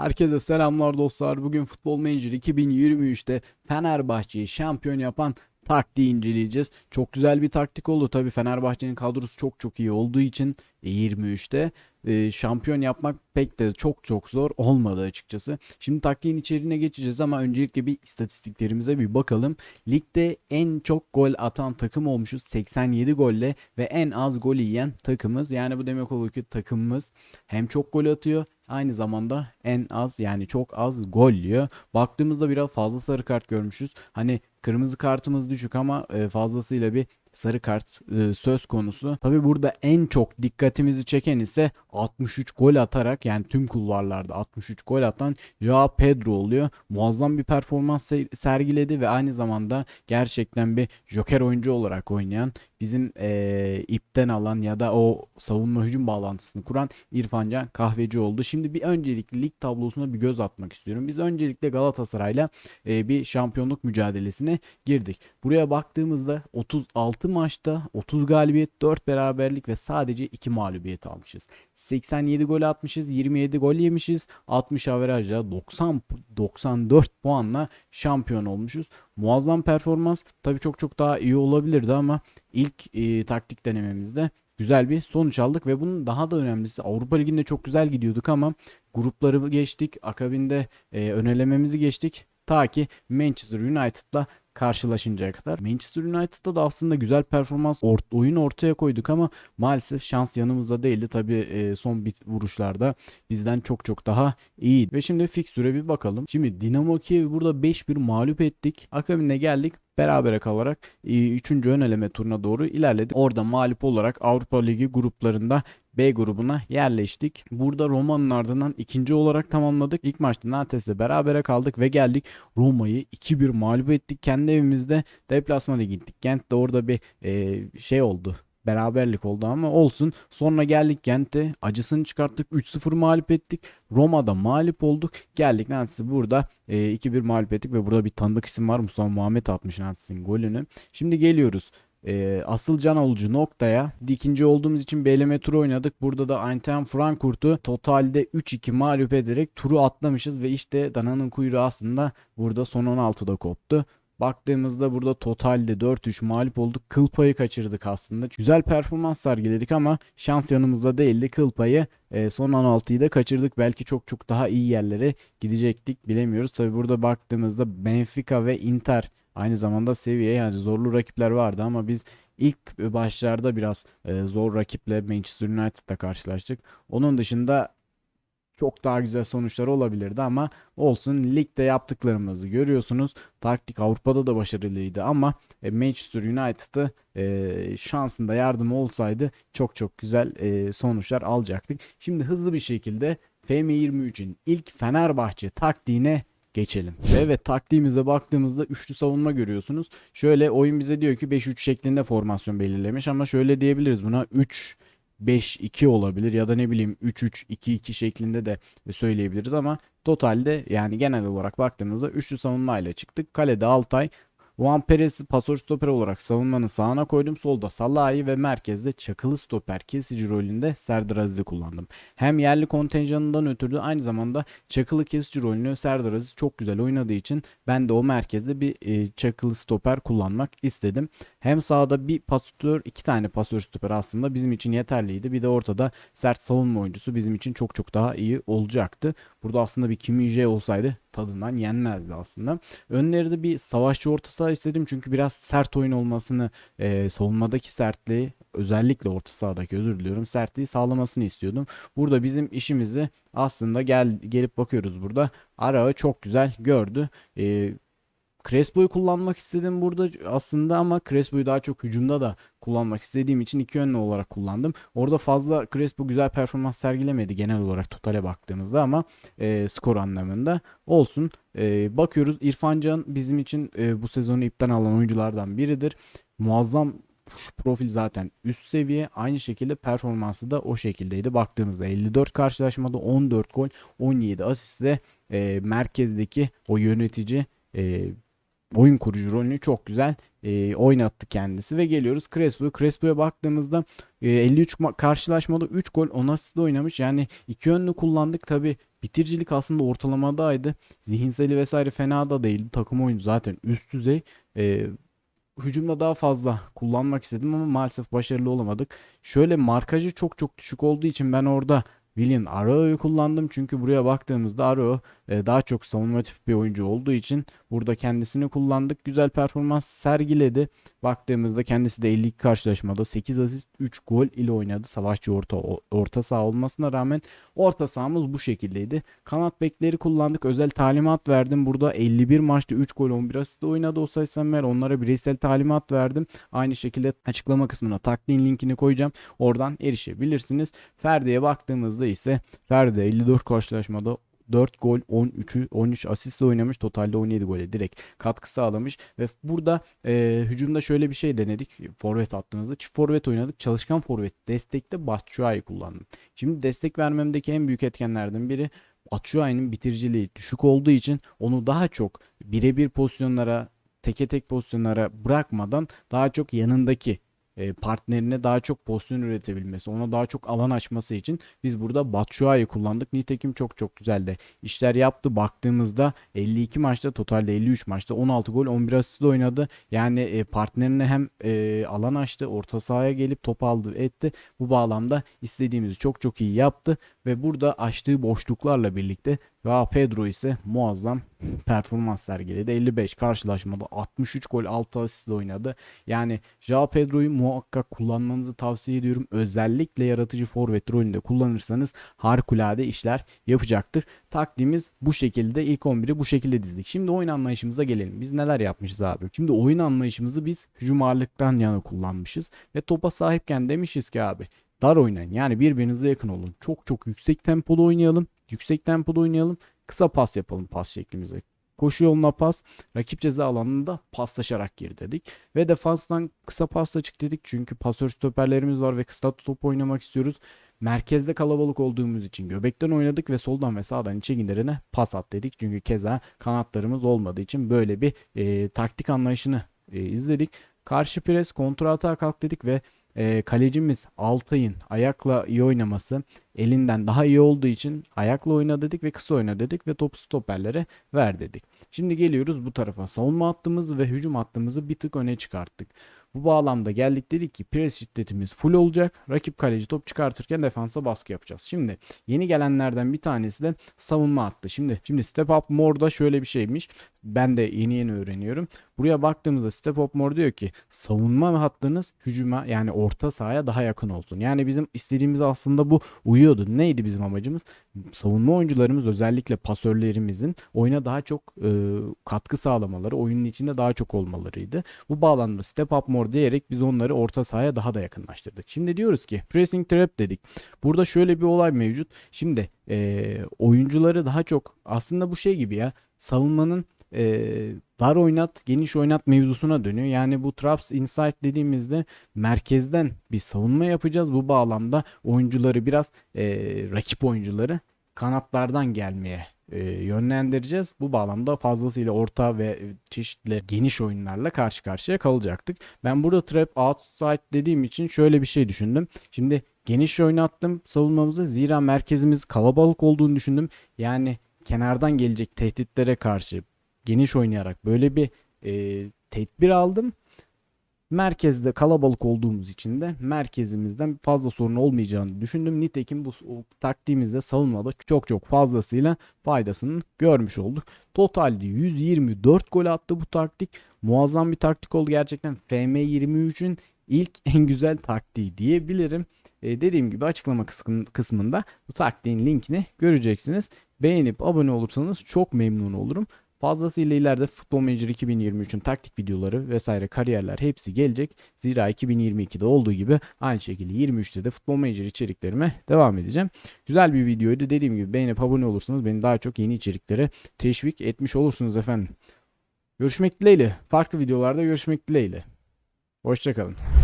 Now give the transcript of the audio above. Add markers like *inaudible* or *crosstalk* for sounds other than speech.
Herkese selamlar dostlar. Bugün Futbol Manager 2023'te Fenerbahçe'yi şampiyon yapan taktiği inceleyeceğiz. Çok güzel bir taktik oldu. Tabii Fenerbahçe'nin kadrosu çok çok iyi olduğu için e, 23'te e, şampiyon yapmak pek de çok çok zor olmadı açıkçası. Şimdi taktiğin içeriğine geçeceğiz ama öncelikle bir istatistiklerimize bir bakalım. Ligde en çok gol atan takım olmuşuz 87 golle ve en az gol yiyen takımız. Yani bu demek oluyor ki takımımız hem çok gol atıyor aynı zamanda en az yani çok az gol yiyor. Baktığımızda biraz fazla sarı kart görmüşüz. Hani kırmızı kartımız düşük ama e, fazlasıyla bir sarı kart e, söz konusu. Tabi burada en çok dikkatimizi çeken ise 63 gol atarak yani tüm kulvarlarda 63 gol atan Joao Pedro oluyor. Muazzam bir performans se- sergiledi ve aynı zamanda gerçekten bir joker oyuncu olarak oynayan bizim e, ipten alan ya da o savunma hücum bağlantısını kuran İrfan Can Kahveci oldu. Şimdi bir öncelikle lig tablosuna bir göz atmak istiyorum. Biz öncelikle Galatasaray'la e, bir şampiyonluk mücadelesine girdik. Buraya baktığımızda 36 maçta 30 galibiyet, 4 beraberlik ve sadece 2 mağlubiyet almışız. 87 gol atmışız, 27 gol yemişiz. 60 averajla 90 94 puanla şampiyon olmuşuz. Muazzam performans. Tabii çok çok daha iyi olabilirdi ama ilk e, taktik denememizde güzel bir sonuç aldık ve bunun daha da önemlisi Avrupa Ligi'nde çok güzel gidiyorduk ama grupları geçtik. Akabinde e, önelememizi geçtik. Ta ki Manchester United'la karşılaşıncaya kadar. Manchester United'da da aslında güzel performans ort oyun ortaya koyduk ama maalesef şans yanımızda değildi. Tabi e, son bit vuruşlarda bizden çok çok daha iyiydi. Ve şimdi fikstüre bir bakalım. Şimdi Dinamo Kiev burada 5-1 mağlup ettik. Akabinde geldik berabere kalarak 3. ön eleme turuna doğru ilerledik. Orada mağlup olarak Avrupa Ligi gruplarında B grubuna yerleştik. Burada Roma'nın ardından ikinci olarak tamamladık. İlk maçta Nantes'le berabere kaldık ve geldik Roma'yı 2-1 mağlup ettik. Kendi evimizde deplasmana gittik. Gent de orada bir e, şey oldu beraberlik oldu ama olsun. Sonra geldik Gent'te acısını çıkarttık. 3-0 mağlup ettik. Roma'da mağlup olduk. Geldik Nantes burada e, 2-1 mağlup ettik ve burada bir tanıdık isim var. Mustafa Muhammed atmış Nantes'in golünü. Şimdi geliyoruz e, asıl can alıcı noktaya ikinci olduğumuz için BLM turu oynadık. Burada da Eintracht Frankfurt'u totalde 3-2 mağlup ederek turu atlamışız ve işte dananın kuyruğu aslında burada son 16'da koptu. Baktığımızda burada totalde 4-3 mağlup olduk. Kıl payı kaçırdık aslında. Güzel performans sergiledik ama şans yanımızda değildi. Kıl payı e, son 16'yı da kaçırdık. Belki çok çok daha iyi yerlere gidecektik bilemiyoruz. Tabi burada baktığımızda Benfica ve Inter aynı zamanda seviye yani zorlu rakipler vardı ama biz ilk başlarda biraz e, zor rakiple Manchester United'la karşılaştık. Onun dışında çok daha güzel sonuçlar olabilirdi ama olsun ligde yaptıklarımızı görüyorsunuz. Taktik Avrupa'da da başarılıydı ama e, Manchester United'ı e, şansında yardım olsaydı çok çok güzel e, sonuçlar alacaktık. Şimdi hızlı bir şekilde FM23'ün ilk Fenerbahçe taktiğine geçelim. Ve evet taktiğimize baktığımızda üçlü savunma görüyorsunuz. Şöyle oyun bize diyor ki 5-3 şeklinde formasyon belirlemiş ama şöyle diyebiliriz buna 3 5-2 olabilir ya da ne bileyim 3-3-2-2 şeklinde de söyleyebiliriz ama totalde yani genel olarak baktığımızda üçlü savunmayla çıktık. Kalede Altay, Juan Perez'i pasör stoper olarak savunmanın sağına koydum. Solda Salah'ı ve merkezde çakılı stoper kesici rolünde Serdar Aziz'i kullandım. Hem yerli kontenjanından ötürü aynı zamanda çakılı kesici rolünü Serdar Aziz çok güzel oynadığı için ben de o merkezde bir e, çakılı stoper kullanmak istedim. Hem sağda bir pasör, iki tane pasör stoper aslında bizim için yeterliydi. Bir de ortada sert savunma oyuncusu bizim için çok çok daha iyi olacaktı. Burada aslında bir Kimi J olsaydı tadından yenmezdi aslında. Önlerinde bir savaşçı orta saha istedim çünkü biraz sert oyun olmasını, e, savunmadaki sertliği özellikle orta sahadaki özür diliyorum sertliği sağlamasını istiyordum. Burada bizim işimizi aslında gel gelip bakıyoruz burada. Arağı çok güzel gördü. E, Crespo'yu kullanmak istedim burada aslında ama Crespo'yu daha çok hücumda da kullanmak istediğim için iki yönlü olarak kullandım. Orada fazla Crespo güzel performans sergilemedi genel olarak totale baktığımızda ama e, skor anlamında olsun. E, bakıyoruz İrfan Can bizim için e, bu sezonu ipten alan oyunculardan biridir. Muazzam profil zaten üst seviye. Aynı şekilde performansı da o şekildeydi. Baktığımızda 54 karşılaşmada 14 gol 17 asistle e, merkezdeki o yönetici e, oyun kurucu rolünü çok güzel e, oynattı kendisi ve geliyoruz Crespo. Crespo'ya baktığımızda e, 53 ma- karşılaşmada 3 gol 10 asist oynamış. Yani iki yönlü kullandık tabi bitiricilik aslında ortalamadaydı. Zihinseli vesaire fena da değildi. Takım oyunu zaten üst düzey. E, hücumda daha fazla kullanmak istedim ama maalesef başarılı olamadık. Şöyle markajı çok çok düşük olduğu için ben orada William Arao'yu kullandım. Çünkü buraya baktığımızda Arao e, daha çok savunmatif bir oyuncu olduğu için burada kendisini kullandık. Güzel performans sergiledi. Baktığımızda kendisi de 52 karşılaşmada 8 asist 3 gol ile oynadı. Savaşçı orta orta saha olmasına rağmen orta sahamız bu şekildeydi. Kanat bekleri kullandık. Özel talimat verdim. Burada 51 maçta 3 gol 11 asist oynadı Osay Samuel. Onlara bireysel talimat verdim. Aynı şekilde açıklama kısmına taktiğin linkini koyacağım. Oradan erişebilirsiniz. Ferdi'ye baktığımızda ise Ferdi 54 karşılaşmada 4 gol 13'ü 13 asistle oynamış. Totalde 17 gole direkt katkı sağlamış ve burada e, hücumda şöyle bir şey denedik. Forvet attığımızda çift forvet oynadık. Çalışkan forvet destekte Batshuayi kullandım. Şimdi destek vermemdeki en büyük etkenlerden biri Batshuayi'nin bitiriciliği düşük olduğu için onu daha çok birebir pozisyonlara teke tek pozisyonlara bırakmadan daha çok yanındaki partnerine daha çok pozisyon üretebilmesi, ona daha çok alan açması için biz burada Batshuayi kullandık. Nitekim çok çok güzel de işler yaptı. Baktığımızda 52 maçta totalde 53 maçta 16 gol 11 asist oynadı. Yani e, partnerine hem e, alan açtı, orta sahaya gelip top aldı etti. Bu bağlamda istediğimizi çok çok iyi yaptı ve burada açtığı boşluklarla birlikte Joao Pedro ise muazzam performans sergiledi. 55 karşılaşmada 63 gol 6 asist oynadı. Yani Joao Pedro'yu muhakkak kullanmanızı tavsiye ediyorum. Özellikle yaratıcı forvet rolünde kullanırsanız harikulade işler yapacaktır. Taktiğimiz bu şekilde ilk 11'i bu şekilde dizdik. Şimdi oyun anlayışımıza gelelim. Biz neler yapmışız abi? Şimdi oyun anlayışımızı biz hücum ağırlıktan yana kullanmışız ve topa sahipken demişiz ki abi dar oynayın. Yani birbirinize yakın olun. Çok çok yüksek tempolu oynayalım. Yüksek tempoda oynayalım. Kısa pas yapalım pas şeklimize. Koşu yoluna pas, rakip ceza alanında paslaşarak gir dedik. Ve defanstan kısa pasla çık dedik. Çünkü pasör stoperlerimiz var ve kısa top oynamak istiyoruz. Merkezde kalabalık olduğumuz için göbekten oynadık ve soldan ve sağdan içe giderine pas at dedik. Çünkü keza kanatlarımız olmadığı için böyle bir e, taktik anlayışını e, izledik. Karşı pres, kontra atağa kalk dedik ve e, kalecimiz Altay'ın ayakla iyi oynaması elinden daha iyi olduğu için ayakla oyna dedik ve kısa oyna dedik ve topu stoperlere ver dedik. Şimdi geliyoruz bu tarafa. Savunma hattımızı ve hücum hattımızı bir tık öne çıkarttık. Bu bağlamda geldik dedik ki pres şiddetimiz full olacak. Rakip kaleci top çıkartırken defansa baskı yapacağız. Şimdi yeni gelenlerden bir tanesi de savunma hattı. Şimdi şimdi step up more'da şöyle bir şeymiş. Ben de yeni yeni öğreniyorum. Buraya baktığımızda step up more diyor ki savunma hattınız hücuma yani orta sahaya daha yakın olsun. Yani bizim istediğimiz aslında bu uyuyordu. Neydi bizim amacımız? Savunma oyuncularımız özellikle pasörlerimizin oyuna daha çok e, katkı sağlamaları, oyunun içinde daha çok olmalarıydı. Bu bağlamda step up more diyerek biz onları orta sahaya daha da yakınlaştırdık. Şimdi diyoruz ki pressing trap dedik. Burada şöyle bir olay mevcut. Şimdi e, oyuncuları daha çok aslında bu şey gibi ya savunmanın e, dar oynat, geniş oynat mevzusuna dönüyor. Yani bu traps inside dediğimizde merkezden bir savunma yapacağız. Bu bağlamda oyuncuları biraz e, rakip oyuncuları kanatlardan gelmeye e, yönlendireceğiz. Bu bağlamda fazlasıyla orta ve çeşitli geniş oyunlarla karşı karşıya kalacaktık. Ben burada trap outside dediğim için şöyle bir şey düşündüm. Şimdi geniş oynattım savunmamızı. Zira merkezimiz kalabalık olduğunu düşündüm. Yani kenardan gelecek tehditlere karşı geniş oynayarak böyle bir e, tedbir aldım. Merkezde kalabalık olduğumuz için de merkezimizden fazla sorun olmayacağını düşündüm. Nitekim bu taktiğimizde savunmada çok çok fazlasıyla faydasını görmüş olduk. Totalde 124 gol attı bu taktik. Muazzam bir taktik oldu gerçekten. FM23'ün ilk *laughs* en güzel taktiği diyebilirim. E, dediğim gibi açıklama kısmın- kısmında bu taktiğin linkini göreceksiniz. Beğenip abone olursanız çok memnun olurum. Fazlasıyla ileride Futbol Manager 2023'ün taktik videoları vesaire kariyerler hepsi gelecek. Zira 2022'de olduğu gibi aynı şekilde 23'te de Futbol Manager içeriklerime devam edeceğim. Güzel bir videoydu. Dediğim gibi beğenip abone olursanız beni daha çok yeni içeriklere teşvik etmiş olursunuz efendim. Görüşmek dileğiyle. Farklı videolarda görüşmek dileğiyle. Hoşçakalın.